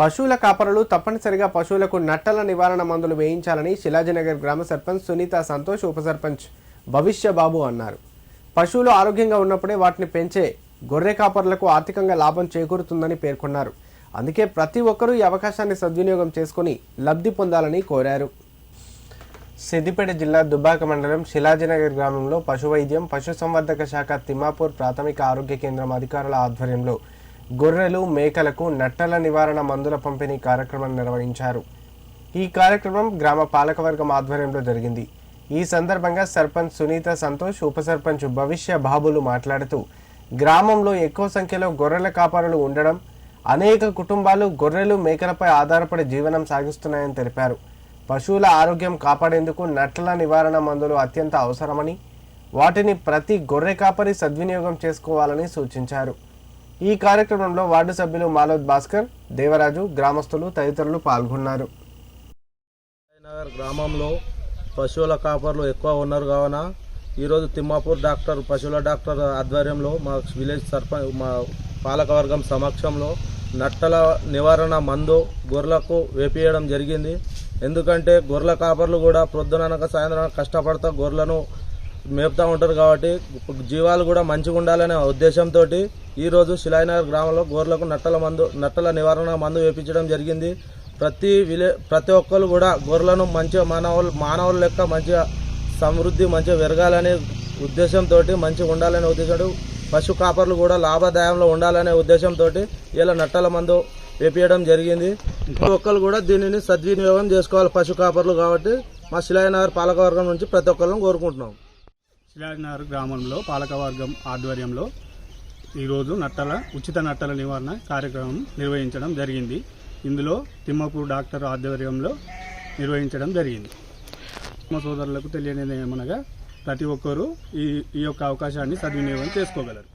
పశువుల కాపరులు తప్పనిసరిగా పశువులకు నట్టల నివారణ మందులు వేయించాలని శిలాజనగర్ గ్రామ సర్పంచ్ సునీత సంతోష్ ఉప సర్పంచ్ భవిష్య బాబు అన్నారు. పశువులు ఆరోగ్యంగా ఉన్నప్పుడే వాటిని పెంచే గొర్రె కాపరులకు ఆర్థికంగా లాభం చేకూరుతుందని పేర్కొన్నారు. అందుకే ప్రతి ఒక్కరూ ఈ అవకాశాన్ని సద్వినియోగం చేసుకుని లబ్ధి పొందాలని కోరారు. సిద్దిపేట జిల్లా దుబ్బాక మండలం శిలాజనగర్ గ్రామంలో పశు వైద్యం పశుసంవర్ధక శాఖ తిమ్మాపూర్ ప్రాథమిక ఆరోగ్య కేంద్రం అధికారుల ఆధ్వర్యంలో గొర్రెలు మేకలకు నట్టల నివారణ మందుల పంపిణీ కార్యక్రమం నిర్వహించారు. ఈ కార్యక్రమం గ్రామ పాలకవర్గం ఆధ్వర్యంలో జరిగింది. ఈ సందర్భంగా సర్పంచ్ సునీత సంతోష్ ఉప సర్పంచ్ భవిష్య బాబులు మాట్లాడుతూ గ్రామంలో ఎక్కువ సంఖ్యలో గొర్రెల కాపరులు ఉండడం అనేక కుటుంబాలు గొర్రెలు మేకలపై ఆధారపడి జీవనం సాగిస్తున్నాయని తెలిపారు. పశువుల ఆరోగ్యం కాపాడేందుకు నట్టల నివారణ మందులు అత్యంత అవసరమని వాటిని ప్రతి గొర్రె కాపరి సద్వినియోగం చేసుకోవాలని సూచించారు. ఈ కార్యక్రమంలో వార్డు సభ్యులు మాలోద్ భాస్కర్ దేవరాజు గ్రామస్తులు తదితరులు పాల్గొన్నారు. నగర్ గ్రామంలో పశువుల కాపర్లు ఎక్కువ ఉన్నారు కావున ఈరోజు తిమ్మాపూర్ డాక్టర్ పశువుల డాక్టర్ ఆధ్వర్యంలో మా విలేజ్ సర్పంచ్ మా పాలకవర్గం సమక్షంలో నట్టల నివారణ మందు గొర్రెలకు వేపియడం జరిగింది. ఎందుకంటే గొర్రెల కాపర్లు కూడా ప్రొద్దుననక సాయంత్రం కష్టపడతా గొర్రెలను మేపుతా ఉంటారు కాబట్టి జీవాలు కూడా మంచిగా ఉండాలనే ఉద్దేశంతో ఈరోజు శిలాయినగర్ గ్రామంలో గోర్లకు నట్టల మందు నట్టల నివారణ మందు వేపించడం జరిగింది. ప్రతి విలే ప్రతి ఒక్కరు కూడా గొర్రెలను మంచిగా మానవులు మానవుల లెక్క మంచిగా సమృద్ధి మంచిగా పెరగాలనే ఉద్దేశంతో మంచిగా ఉండాలనే ఉద్దేశంతో పశు కాపర్లు కూడా లాభదాయంలో ఉండాలనే ఉద్దేశంతో ఇలా నట్టల మందు వేపించడం జరిగింది. ప్రతి ఒక్కరు కూడా దీనిని సద్వినియోగం చేసుకోవాలి పశు కాపర్లు కాబట్టి. మా శిలాయనగర్ పాలకవర్గం నుంచి ప్రతి ఒక్కరిని కోరుకుంటున్నాం. శిలానగర్ గ్రామంలో పాలకవర్గం ఆధ్వర్యంలో ఈరోజు నట్టల ఉచిత నట్టల నివారణ కార్యక్రమం నిర్వహించడం జరిగింది. ఇందులో తిమ్మపూర్ డాక్టర్ ఆధ్వర్యంలో నిర్వహించడం జరిగింది. మా సోదరులకు తెలియనిది ఏమనగా ప్రతి ఒక్కరూ ఈ ఈ యొక్క అవకాశాన్ని సద్వినియోగం చేసుకోగలరు.